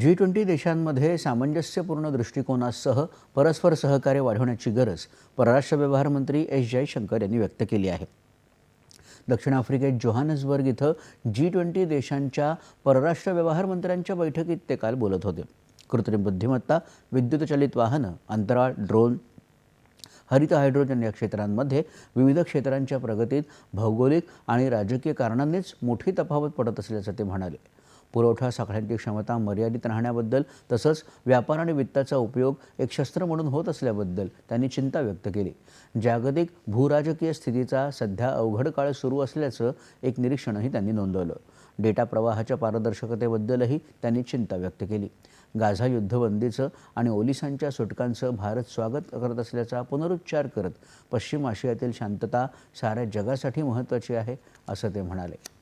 G twenty देशांमध्ये सामंजस्यपूर्ण दृष्टिकोनासह परस्पर सहकार्य वाढवण्याची गरज परराष्ट्र व्यवहार मंत्री एस जयशंकर यांनी व्यक्त केली आहे. दक्षिण आफ्रिकेत जोहानसबर्ग इथं जी ट्वेंटी देशांच्या परराष्ट्र व्यवहार मंत्र्यांच्या बैठकीत ते काल बोलत होते. कृत्रिम बुद्धिमत्ता विद्युतचालित वाहनं अंतराळ ड्रोन हरित हायड्रोजन या क्षेत्रांमध्ये विविध क्षेत्रांच्या प्रगतीत भौगोलिक आणि राजकीय कारणांनीच मोठी तफावत पडत असल्याचं ते म्हणाले. पुरवठा साखळ्यांची क्षमता मर्यादित राहण्याबद्दल तसंच व्यापार आणि वित्ताचा उपयोग एक शस्त्र म्हणून होत असल्याबद्दल त्यांनी चिंता व्यक्त केली. जागतिक भूराजकीय स्थितीचा सध्या अवघड काळ सुरू असल्याचं एक निरीक्षणही त्यांनी नोंदवलं. डेटा प्रवाहाच्या पारदर्शकतेबद्दलही त्यांनी चिंता व्यक्त केली. गाझा युद्धबंदीचं आणि ओलिसांच्या सुटकांचं भारत स्वागत करत असल्याचा पुनरुच्चार करत पश्चिम आशियातील शांतता साऱ्या जगासाठी महत्त्वाची आहे असं ते म्हणाले.